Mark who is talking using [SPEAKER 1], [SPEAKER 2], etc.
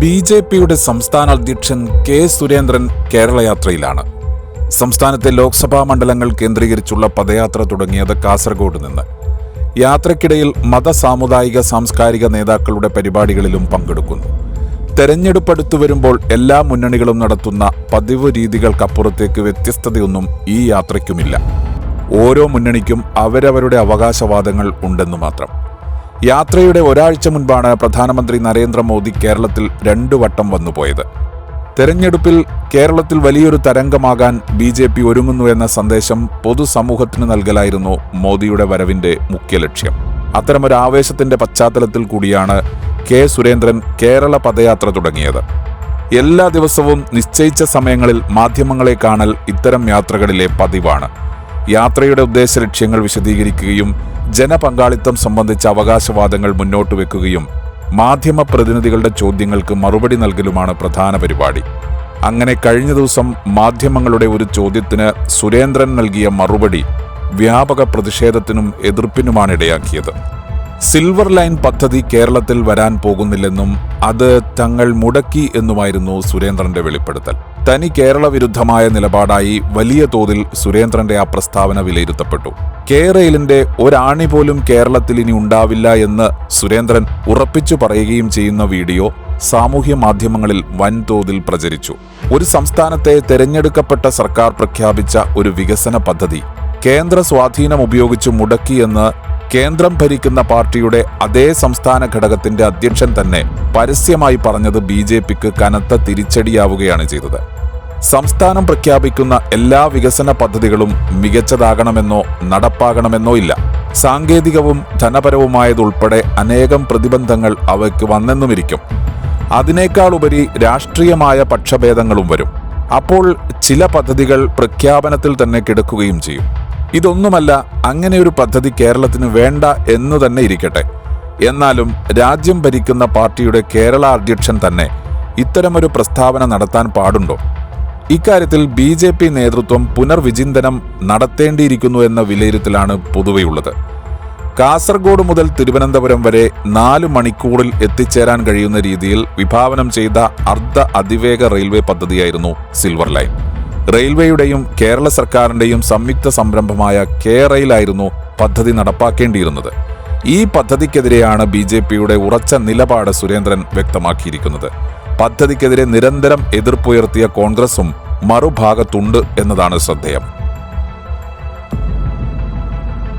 [SPEAKER 1] B J പിയുടെ സംസ്ഥാന അധ്യക്ഷൻ കെ സുരേന്ദ്രൻ കേരളയാത്രയിലാണ് സംസ്ഥാനത്തെ ലോക്സഭാ മണ്ഡലങ്ങൾ കേന്ദ്രീകരിച്ചുള്ള പദയാത്ര തുടങ്ങിയത് കാസർഗോഡ് നിന്ന്. യാത്രക്കിടയിൽ മത സാമുദായിക സാംസ്കാരിക നേതാക്കളുടെ പരിപാടികളിലും പങ്കെടുക്കുന്നു. തെരഞ്ഞെടുപ്പ് അടുത്തു വരുമ്പോൾ എല്ലാ മുന്നണികളും നടത്തുന്ന പതിവ് രീതികൾക്കപ്പുറത്തേക്ക് വ്യത്യസ്തതയൊന്നും ഈ യാത്രയ്ക്കുമില്ല. ഓരോ മുന്നണിക്കും അവരവരുടെ അവകാശവാദങ്ങൾ ഉണ്ടെന്നു മാത്രം. യാത്രയുടെ ഒരാഴ്ച മുൻപാണ് പ്രധാനമന്ത്രി നരേന്ദ്രമോദി കേരളത്തിൽ രണ്ടു വട്ടം വന്നുപോയത്. തെരഞ്ഞെടുപ്പിൽ കേരളത്തിൽ വലിയൊരു തരംഗമാകാൻ ബി ജെ പി ഒരുങ്ങുന്നു എന്ന സന്ദേശം പൊതുസമൂഹത്തിന് നൽകലായിരുന്നു മോദിയുടെ വരവിന്റെ മുഖ്യ ലക്ഷ്യം. അത്തരമൊരു ആവേശത്തിന്റെ പശ്ചാത്തലത്തിൽ കൂടിയാണ് കെ സുരേന്ദ്രൻ കേരള പദയാത്ര തുടങ്ങിയത്. എല്ലാ ദിവസവും നിശ്ചയിച്ച സമയങ്ങളിൽ മാധ്യമങ്ങളെ കാണൽ ഇത്തരം യാത്രകളിലെ പതിവാണ്. യാത്രയുടെ ഉദ്ദേശ ലക്ഷ്യങ്ങൾ വിശദീകരിക്കുകയും ജനപങ്കാളിത്തം സംബന്ധിച്ച അവകാശവാദങ്ങൾ മുന്നോട്ട് വെക്കുകയും മാധ്യമ പ്രതിനിധികളുടെ ചോദ്യങ്ങൾക്ക് മറുപടി നൽകലുമാണ് പ്രധാന പരിപാടി. അങ്ങനെ കഴിഞ്ഞ ദിവസം മാധ്യമങ്ങളുടെ ഒരു ചോദ്യത്തിന് സുരേന്ദ്രൻ നൽകിയ മറുപടി വ്യാപക പ്രതിഷേധത്തിനും എതിർപ്പിനുമാണ് ഇടയാക്കിയത്. സിൽവർ ലൈൻ പദ്ധതി കേരളത്തിൽ വരാൻ പോകുന്നില്ലെന്നും അത് തങ്ങൾ മുടക്കി എന്നുമായിരുന്നു സുരേന്ദ്രന്റെ വെളിപ്പെടുത്തൽ. തനി കേരള വിരുദ്ധമായ നിലപാടായി വലിയ തോതിൽ സുരേന്ദ്രന്റെ ആ പ്രസ്താവന വിലയിരുത്തപ്പെട്ടു. കെ റെയിലിന്റെ ഒരാണി പോലും കേരളത്തിൽ ഇനി ഉണ്ടാവില്ല എന്ന് സുരേന്ദ്രൻ ഉറപ്പിച്ചു പറയുകയും ചെയ്യുന്ന വീഡിയോ സാമൂഹ്യ മാധ്യമങ്ങളിൽ വൻതോതിൽ പ്രചരിച്ചു. ഒരു സംസ്ഥാനത്തെ തെരഞ്ഞെടുക്കപ്പെട്ട സർക്കാർ പ്രഖ്യാപിച്ച ഒരു വികസന പദ്ധതി കേന്ദ്ര സ്വാധീനം ഉപയോഗിച്ച് മുടക്കിയെന്ന് കേന്ദ്രം ഭരിക്കുന്ന പാർട്ടിയുടെ അതേ സംസ്ഥാന ഘടകത്തിന്റെ അധ്യക്ഷൻ തന്നെ പരസ്യമായി പറഞ്ഞത് ബി ജെ പിക്ക് കനത്ത തിരിച്ചടിയാവുകയാണ് ചെയ്തത്. സംസ്ഥാനം പ്രഖ്യാപിക്കുന്ന എല്ലാ വികസന പദ്ധതികളും മികച്ചതാകണമെന്നോ നടപ്പാകണമെന്നോ ഇല്ല. സാങ്കേതികവും ധനപരവുമായതുൾപ്പെടെ അനേകം പ്രതിബന്ധങ്ങൾ അവയ്ക്ക് വന്നെന്നുമിരിക്കും. അതിനേക്കാൾ ഉപരി രാഷ്ട്രീയമായ പക്ഷഭേദങ്ങളും വരും. അപ്പോൾ ചില പദ്ധതികൾ പ്രഖ്യാപനത്തിൽ തന്നെ കിടക്കുകയും ചെയ്യും. ഇതൊന്നുമല്ല അങ്ങനെ ഒരു പദ്ധതി കേരളത്തിന് വേണ്ട എന്നു തന്നെ ഇരിക്കട്ടെ. എന്നാലും രാജ്യം ഭരിക്കുന്ന പാർട്ടിയുടെ കേരള അധ്യക്ഷൻ തന്നെ ഇത്തരമൊരു പ്രസ്താവന നടത്താൻ പാടുണ്ടോ? ഇക്കാര്യത്തിൽ ബി ജെ പി നേതൃത്വം പുനർവിചിന്തനം നടത്തേണ്ടിയിരിക്കുന്നു എന്ന വിലയിരുത്തലാണ് പൊതുവെയുള്ളത് കാസർഗോഡ് മുതൽ തിരുവനന്തപുരം വരെ നാല് മണിക്കൂറിൽ എത്തിച്ചേരാൻ കഴിയുന്ന രീതിയിൽ വിഭാവനം ചെയ്ത അർദ്ധ അതിവേഗ റെയിൽവേ പദ്ധതിയായിരുന്നു സിൽവർ ലൈൻ. റെയിൽവേയുടെയും കേരള സർക്കാരിന്റെയും സംയുക്ത സംരംഭമായ കെ റെയിലായിരുന്നു പദ്ധതി നടപ്പാക്കേണ്ടിയിരുന്നത്. ഈ പദ്ധതിക്കെതിരെയാണ് ബി ജെ പിയുടെ ഉറച്ച നിലപാട് സുരേന്ദ്രൻ വ്യക്തമാക്കിയിരിക്കുന്നത്. പദ്ധതിക്കെതിരെ നിരന്തരം എതിർപ്പുയർത്തിയ കോൺഗ്രസും മറുഭാഗത്തുണ്ട് എന്നതാണ് ശ്രദ്ധേയം.